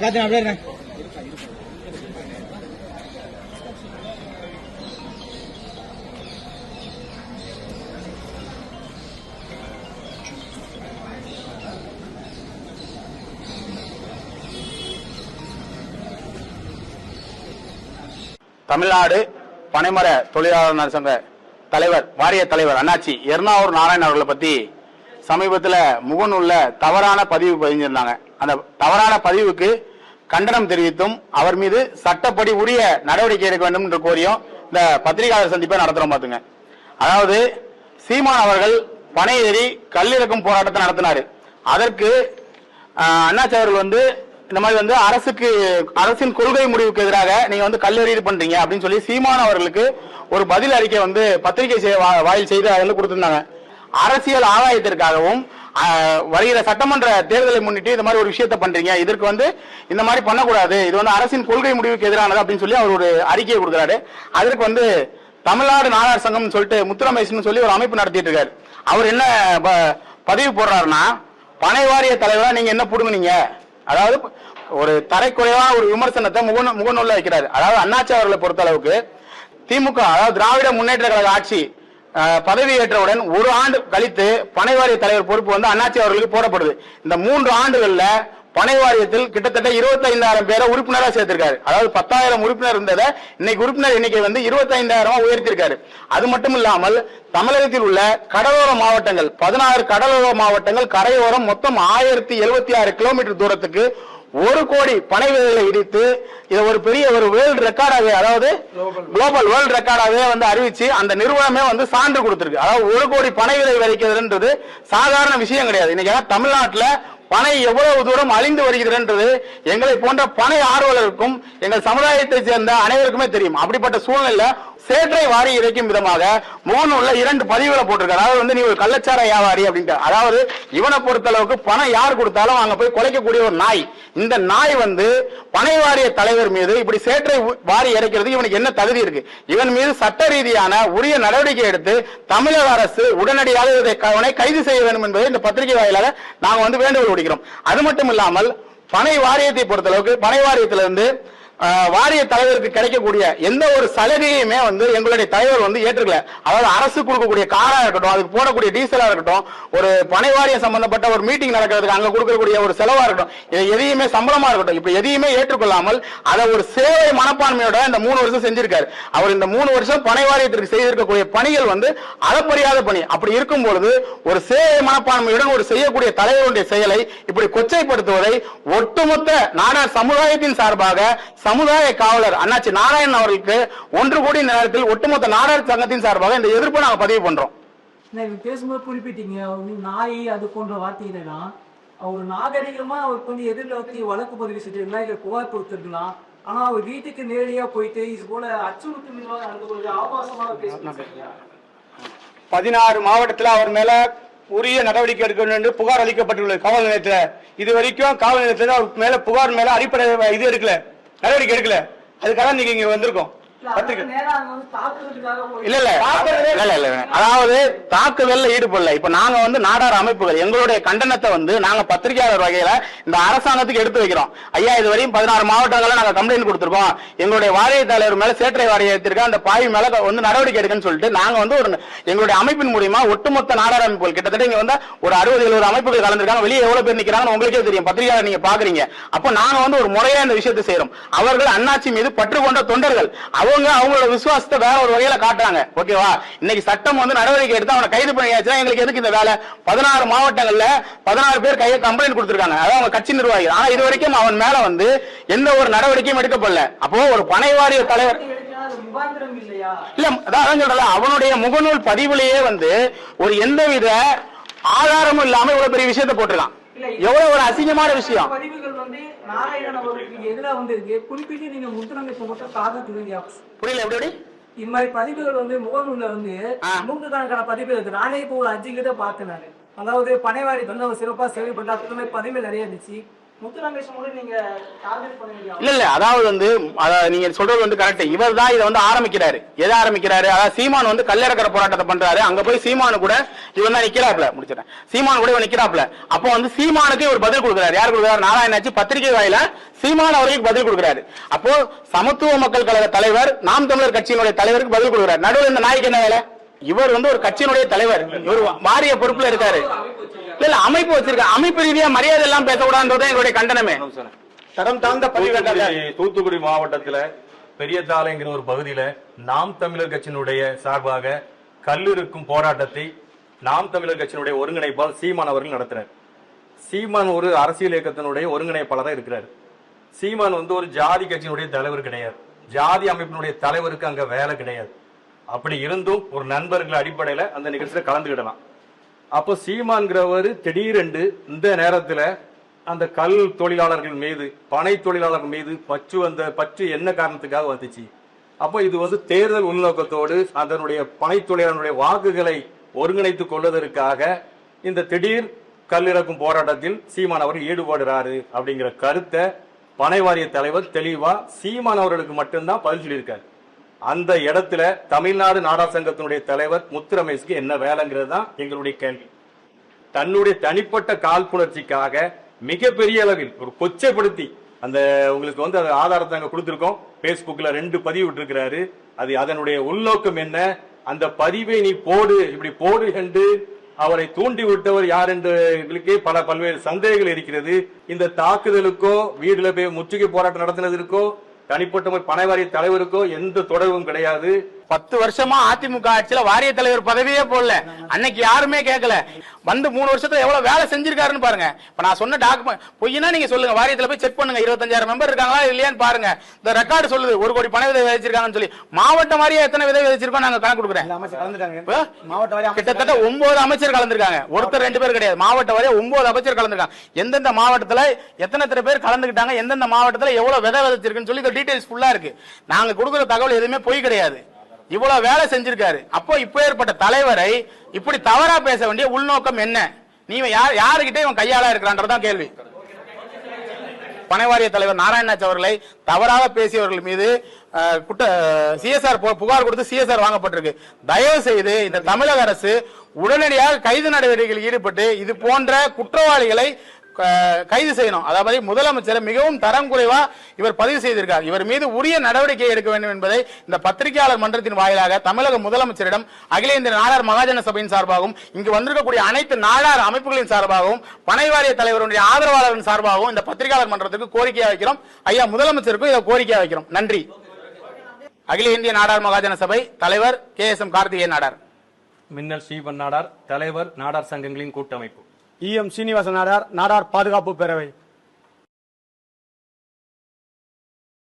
காத்து அப்படியே இருங்க. தமிழ்நாடு பனைமர தொழிலாளர் நலசங்க தலைவர் வாரிய தலைவர் அண்ணாச்சி எர்ணாவூர் நாராயணன் அவர்களை பத்தி சமீபத்தில் முகநூலில் தவறான பதிவு பதிஞ்சிருந்தாங்க. அந்த தவறான பதிவுக்கு கண்டனம் தெரிவித்தும் அவர் மீது சட்டப்படி உரிய நடவடிக்கை எடுக்க வேண்டும் என்று கோரியும் இந்த பத்திரிகையாளர் சந்திப்பை நடத்துறோம் பார்த்துங்க அதாவது சீமான் அவர்கள் பனை ஏறி கல்லிறக்கும் போராட்டத்தை நடத்தினாரு. அதற்கு அண்ணாச்சி அவர்கள் வந்து இந்த மாதிரி வந்து அரசுக்கு அரசின் கொள்கை முடிவுக்கு எதிராக நீங்க வந்து கல்லெறியீடு பண்றீங்க அப்படின்னு சொல்லி சீமான் அவர்களுக்கு ஒரு பதில் அறிக்கை வந்து பத்திரிகை வா- வாயில் செய்து அதில் கொடுத்திருந்தாங்க. அரசியல் ஆதாயத்திற்காகவும் வருகிற சட்டமன்ற தேர்தலை முன்னிட்டு இந்த மாதிரி ஒரு விஷயத்த பண்றீங்க. இதற்கு வந்து இந்த மாதிரி பண்ணக்கூடாது. இது வந்து அரசின் கொள்கை முடிவுக்கு எதிரானது அப்படின்னு சொல்லி அவர் ஒரு அறிக்கையை கொடுக்குறாரு. அதற்கு வந்து தமிழ்நாடு நாடார் சங்கம்னு சொல்லிட்டு முத்துரமேசன் சொல்லி ஒரு அமைப்பு நடத்திட்டு இருக்காரு. அவர் என்ன ப- பதிவு போடுறாருன்னா பனை வாரிய தலைவரா நீங்க என்ன புடுங்கினீங்க? அதாவது ஒரு தரைக்குறைவான ஒரு விமர்சனத்தை முகநூ முகநூல்ல வைக்கிறாரு. அதாவது அண்ணாச்சி அவர்களை பொறுத்த அளவுக்கு திமுக அதாவது திராவிட முன்னேற்ற கழக ஆட்சி பதவியேற்றவுடன் ஒரு ஆண்டு கழித்து பனை வாரிய தலைவர் பொறுப்பு வந்து அண்ணாச்சி அவர்களுக்கு போடப்படுது. இந்த மூன்று ஆண்டுகள்ல பனை வாரியத்தில் கிட்டத்தட்ட 25000 பேரை உறுப்பினராக சேர்த்திருக்காரு. அதாவது பத்தாயிரம் உறுப்பினர் இருந்ததை இன்னைக்கு உறுப்பினர் எண்ணிக்கை வந்து 25000 உயர்த்திருக்காரு. அது மட்டும் இல்லாமல் தமிழகத்தில் உள்ள கடலோர மாவட்டங்கள் பதினாறு கடலோர மாவட்டங்கள் கரையோரம் மொத்தம் ஆயிரத்தி எழுபத்தி ஆறு கிலோமீட்டர் தூரத்துக்கு ஒரு கோடி பனை விதைகளை இடித்து இதை ஒரு பெரிய ஒரு வேர்ல்டு ரெக்கார்டாகவே அதாவது குளோபல் வேர்ல்டு ரெக்கார்டாகவே வந்து அறிவிச்சு அந்த நிறுவனமே வந்து சான்று கொடுத்திருக்கு. அதாவது ஒரு கோடி பனை விதை விதைக்கிறதுன்றது சாதாரண விஷயம் கிடையாது. இன்னைக்கு தமிழ்நாட்டுல பனை எவ்வளவு தூரம் அழிந்து வருகிறதுன்றது எங்களை போன்ற பனை ஆர்வலருக்கும் எங்கள் சமுதாயத்தை சேர்ந்த அனைவருக்குமே தெரியும். அப்படிப்பட்ட சூழ்நிலையில சேற்றை வாரி இறைக்கும் விதமாக முகநூல்ல இரண்டு பதிவுகளை போட்டிருக்க. அதாவது வந்து நீ ஒரு கள்ளச்சார வியாபாரி அப்படின்ட்டு. அதாவது இவனை பொறுத்த அளவுக்கு பணம் யார் கொடுத்தாலும் அங்க போய் குலைக்கக்கூடிய ஒரு நாய். இந்த நாய் வந்து பனை வாரிய தலைவர் மீது இப்படி சேற்றை வாரி இறைக்கிறது இவனுக்கு என்ன தகுதி இருக்கு? இவன் மீது சட்ட ரீதியான உரிய நடவடிக்கை எடுத்து தமிழக அரசு உடனடியாக இதை அவனை கைது செய்ய வேண்டும் என்பதை இந்த பத்திரிகை வாயிலாக நாங்க வந்து வேண்டுகோள் விடுக்கிறோம். அது மட்டும் இல்லாமல் பனை வாரியத்தை பொறுத்தளவுக்கு பனை வாரியத்திலிருந்து அஹ், வாரிய தலைவருக்கு கிடைக்கக்கூடிய எந்த ஒரு சலுகையுமே வந்து எங்களுடைய தலைவர் வந்து ஏற்றுக்கல. அதாவது அரசு கொடுக்கக்கூடிய காரா இருக்கட்டும் அதுக்கு போடக்கூடிய டீசலா இருக்கட்டும் ஒரு பனை வாரியம் சம்பந்தப்பட்ட ஒரு மீட்டிங் நடக்கிறதுக்கு அங்க கொடுக்கக்கூடிய ஒரு செலவா இருக்கட்டும் இது எதையுமே சம்பளமா இருக்கட்டும் இப்ப எதையுமே ஏற்றுக்கொள்ளாமல் அதை ஒரு சேவை மனப்பான்மையோட இந்த மூணு வருஷம் செஞ்சிருக்காரு. அவர் இந்த மூணு வருஷம் பனை வாரியத்திற்கு செய்திருக்கக்கூடிய பணிகள் வந்து அளப்பரியாத பணி. அப்படி இருக்கும் பொழுது ஒரு சேவை மனப்பான்மையுடன் ஒரு செய்யக்கூடிய தலைவருடைய செயலை இப்படி கொச்சைப்படுத்துவதை ஒட்டுமொத்த நாடார் சமுதாயத்தின் சார்பாக சமுதாய காவலர் அண்ணாச்சி நாராயணன் அவர்களுக்கு ஒன்று கோடி நேரத்தில் ஒட்டுமொத்த நாடார் சங்கத்தின் சார்பாக இந்த எதிர்ப்பை நாங்க பதிவு பண்றோம். பேசும்போது குறிப்பிட்டீங்க அவர் வந்து நாய் அது போன்ற வார்த்தைகளெல்லாம் அவர் நாகரிகமா அவருக்கு வந்து எதிர்நோக்கி வழக்கு பதிவு செஞ்சிருக்கலாம் இல்ல புகார் கொடுத்திருக்கலாம். ஆனா அவர் வீட்டுக்கு நேரடியா போயிட்டு இது போல அச்சுறுத்தும் விதமாக நடந்து ஆபாசமாக பேசுறாங்க பதினாறு மாவட்டத்தில் அவர் மேல உரிய நடவடிக்கை எடுக்க வேண்டும் என்று புகார் அளிக்கப்பட்டுள்ளது. காவல் நிலையத்துல. இது வரைக்கும் காவல் நிலையத்துல அவர் மேல புகார் மேல அடிப்படை இது எடுக்கல. நடவடிக்கை எடுக்கல அதுக்காக நீங்க இங்க வந்திருக்கோம். அதாவது தாக்குதல்ல ஈடுபடல. இப்ப நாங்க வந்து நாடார் அமைப்புகள் எங்களுடைய கண்டனத்தை வந்து நாங்க பத்திரிகையாளர் வகையில இந்த அரசாங்கத்துக்கு எடுத்து வைக்கிறோம். ஐயா இது வரையும் பதினாறு மாவட்டங்கள்ல நாங்க கம்ப்ளைண்ட் கொடுத்திருக்கோம். எங்களுடைய வாரிய தலைவர் மேல சேற்றை வாரியத்திற்கு அந்த பாய் மேல வந்து நடவடிக்கை எடுக்கன்னு சொல்லிட்டு நாங்க வந்து ஒரு எங்களுடைய அமைப்பின் மூலியமா ஒட்டுமொத்த நாடார் அமைப்புகள் கிட்டத்தட்ட இங்க வந்து ஒரு அறுபது எழுபது அமைப்புகள் கலந்துருக்காங்க. வெளியே எவ்வளவு பேர் நிக்கிறாங்கன்னு உங்களுக்கே தெரியும். பத்திரிகையாளர் நீங்க பாக்குறீங்க. அப்ப நாங்க வந்து ஒரு முறையா இந்த விஷயத்தை செய்யறோம் அவர்கள் அண்ணாச்சி மீது பற்று கொண்ட தொண்டர்கள். அவங்க அவங்களோட விசுவாசத்தை வேற ஒரு வகையில காட்டுறாங்க. ஓகேவா? இன்னைக்கு சட்டம் வந்து நடவடிக்கை எடுத்து அவனை கைது பண்ணியாச்சுன்னா எங்களுக்கு எதுக்கு இந்த வேலை? பதினாறு மாவட்டங்கள்ல பதினாறு பேர் கையை கம்ப்ளைண்ட் கொடுத்திருக்காங்க. அதாவது அவங்க கட்சி நிர்வாகிகள். ஆனா இது வரைக்கும் அவன் மேல வந்து எந்த ஒரு நடவடிக்கையும் எடுக்கப்படல. அப்போ ஒரு பனைவாரிய தலைவர் இல்ல அதான் அதான் அவனுடைய முகநூல் பதிவுலயே வந்து ஒரு எந்தவித ஆதாரமும் இல்லாம இவ்வளவு பெரிய விஷயத்தை போட்டிருக்கான். எவ்வளவு ஒரு அசிங்கமான விஷயம். பதிவுகள் வந்து நாராயணன் அவர்களுக்கு எதிராக வந்து இருக்கு. குறிப்பிட்டு நீங்க புரியல எப்படி எப்படி? இந்த மாதிரி பதிவுகள் வந்து முகநூல்ல வந்து நூற்றுக்கணக்கான பதிவுகள் இருக்கு. நானே இப்போ ஒரு அஞ்சு கிட்ட பார்த்தேன் நானு. அதாவது பனைவாரி வந்து அவர் சிறப்பா சேவை பண்ண அந்த மாதிரி பதிவுகள் நிறைய இருந்துச்சு. முத்துரமேஷ் கூட இல்ல இல்ல அதாவது வந்து அதாவது நீங்க சொல்றது வந்து கரெக்ட் இவர் தான் இதை வந்து ஆரம்பிக்கிறாரு. எதை ஆரம்பிக்கிறாரு? அதாவது சீமான் வந்து கல்லிறக்கிற போராட்டத்தை பண்றாரு. அங்க போய் சீமானு கூட இவன் தான் நிக்கிறாப்ல முடிச்சிட்டேன். சீமான் கூட இவன் நிக்கிறாப்ல அப்போ வந்து சீமானுக்கு இவர் பதில் கொடுக்குறாரு. யார் கொடுக்குறாரு? நாராயணாச்சி பத்திரிகை வாயில சீமான் அவர்களுக்கு பதில் கொடுக்குறாரு. அப்போ சமத்துவ மக்கள் கழக தலைவர் நாம் தமிழர் கட்சியினுடைய தலைவருக்கு பதில் கொடுக்குறாரு. நடுவில் இந்த நாய்க்கு என்ன வேலை? இவர் வந்து ஒரு கட்சியினுடைய தலைவர். இவர் வாரிய பொறுப்புல இருக்காரு. இல்ல அமைப்பு வச்சிருக்க அமைப்பு ரீதியா மரியாதை எல்லாம் பேசக்கூடாதுன்றதுதான் எங்களுடைய கண்டனமே. தரம் தாழ்ந்த தூத்துக்குடி தூத்துக்குடி மாவட்டத்துல பெரியதாலைங்கிற ஒரு பகுதியில நாம் தமிழர் கட்சியினுடைய சார்பாக கல்லிருக்கும் போராட்டத்தை நாம் தமிழர் கட்சியினுடைய ஒருங்கிணைப்பால் சீமான் அவர்கள் நடத்தினார். சீமான் ஒரு அரசியல் இயக்கத்தினுடைய ஒருங்கிணைப்பாளராக இருக்கிறார். சீமான் வந்து ஒரு ஜாதி கட்சியினுடைய தலைவர் கிடையாது. ஜாதி அமைப்பினுடைய தலைவருக்கு அங்க வேலை கிடையாது. அப்படி இருந்தும் ஒரு நண்பர்கள் அடிப்படையில் அந்த நிகழ்ச்சியில் கலந்துக்கிடலாம். அப்போ சீமான்கிறவர் திடீரென்று இந்த நேரத்தில் அந்த கல் தொழிலாளர்கள் மீது பனை தொழிலாளர்கள் மீது பற்று வந்த பற்று என்ன காரணத்துக்காக வந்துச்சு அப்போ இது வந்து தேர்தல் உள்நோக்கத்தோடு அதனுடைய பனை தொழிலாளர்களுடைய வாக்குகளை ஒருங்கிணைத்துக் கொள்வதற்காக இந்த திடீர் கல்லிறக்கும் போராட்டத்தில் சீமான் அவர் ஈடுபடுறாரு அப்படிங்கிற கருத்தை பனை வாரிய தலைவர் தெளிவா சீமான் அவர்களுக்கு மட்டும்தான் பதில் சொல்லியிருக்காரு. அந்த இடத்துல தமிழ்நாடு நாடார் சங்கத்தினுடைய தலைவர் முத்து ரமேஷ்க்கு என்ன வேலைங்கிறது தான் எங்களுடைய கேள்வி. தன்னுடைய தனிப்பட்ட காழ்ப்புணர்ச்சிக்காக மிகப்பெரிய அளவில் ஒரு கொச்சைப்படுத்தி அந்த உங்களுக்கு வந்து அது ஆதாரத்தை நாங்கள் கொடுத்துருக்கோம். ஃபேஸ்புக்கில் ரெண்டு பதிவு விட்டுருக்கிறாரு. அது அதனுடைய உள்நோக்கம் என்ன? அந்த பதிவை நீ போடு இப்படி போடு என்று அவரை தூண்டி விட்டவர் யார் என்று பல பல்வேறு சந்தேகங்கள் இருக்கிறது. இந்த தாக்குதலுக்கோ வீடுல போய் முற்றுகை போராட்டம் நடத்தினதற்கோ தனிப்பட்ட முறை பனைவாரிய தலைவருக்கோ எந்த தொடர்பும் கிடையாது. பத்து வருஷமா அதிமுக ஆட்சியில வாரிய தலைவர் பதவியே போடல. அன்னைக்கு யாருமே கேட்கல வந்து மூணு வருஷத்துல எவ்வளவு வேலை செஞ்சிருக்காருன்னு பாருங்க. இப்ப நான் சொன்ன டாக்குமெண்ட் பொய்னா நீங்க சொல்லுங்க. வாரியத்துல போய் செக் பண்ணுங்க. இருபத்தஞ்சாயிரம் மெம்பர் இருக்காங்களா இல்லையான்னு பாருங்க. இந்த ரெக்கார்டு சொல்லுது. ஒரு கோடி பண விதை விதைச்சிருக்காங்கன்னு சொல்லி. மாவட்டம் வாரியா எத்தனை விதை விதைச்சிருக்கோம் நாங்க கணக்கு கொடுக்குறேன். மாவட்ட கிட்டத்தட்ட ஒன்பது அமைச்சர் கலந்துருக்காங்க. ஒருத்தர் ரெண்டு பேர் கிடையாது. மாவட்ட வரைய ஒன்பது அமைச்சர் கலந்துருக்காங்க. எந்தெந்த மாவட்டத்துல எத்தனை எத்தனை பேர் கலந்துக்கிட்டாங்க எந்தெந்த மாவட்டத்துல எவ்வளவு விதை விதைச்சிருக்குன்னு சொல்லி இந்த டீடைல்ஸ் ஃபுல்லா இருக்கு. நாங்க கொடுக்குற தகவல் எதுவுமே பொய் கிடையாது. இவ்வளவு வேலை செஞ்சிருக்காரு. அப்போ இப்ப ஏற்பட்ட தலைவரை இப்படி தவறா பேச வேண்டிய உள்நோக்கம் என்ன? நீ யார் யாருகிட்ட இவன் கையாளா இருக்கிறான்றதான் கேள்வி. பனைவாரிய தலைவர் நாராயணாச் அவர்களை தவறாக பேசியவர்கள் மீது அஹ், சிஎஸ்ஆர் புகார் கொடுத்து சிஎஸ்ஆர் வாங்கப்பட்டிருக்கு. தயவு செய்து இந்த தமிழக அரசு உடனடியாக கைது நடவடிக்கைகளில் ஈடுபட்டு இது போன்ற குற்றவாளிகளை கைது செய்யணும். அதாவது முதலமைச்சர் மிகவும் தரம் குறைவா இவர் பதிவு செய்திருக்கார். இவர் மீது உரிய நடவடிக்கை எடுக்க வேண்டும் என்பதை இந்த பத்திரிகையாளர் மன்றத்தின் வாயிலாக தமிழக முதலமைச்சரிடம் அகில இந்திய நாடார் மகாஜன சபையின் சார்பாகவும் இங்கு வந்திருக்கக்கூடிய அனைத்து நாடார் அமைப்புகளின் சார்பாகவும் பனைவாரிய தலைவருடைய ஆதரவாளரின் சார்பாகவும் இந்த பத்திரிகையாளர் மன்றத்துக்கு கோரிக்கையா வைக்கிறோம். ஐயா முதலமைச்சருக்கும் இதை கோரிக்கையா வைக்கிறோம். நன்றி. அகில இந்திய நாடார் மகாஜன சபை தலைவர் K S M Karthikeyan Nadar. Minnal Sriban Nadar தலைவர் நாடார் சங்கங்களின் கூட்டமைப்பு. இஎம் சீனிவாச நாடார் நாடார் பாதுகாப்பு பேரவை.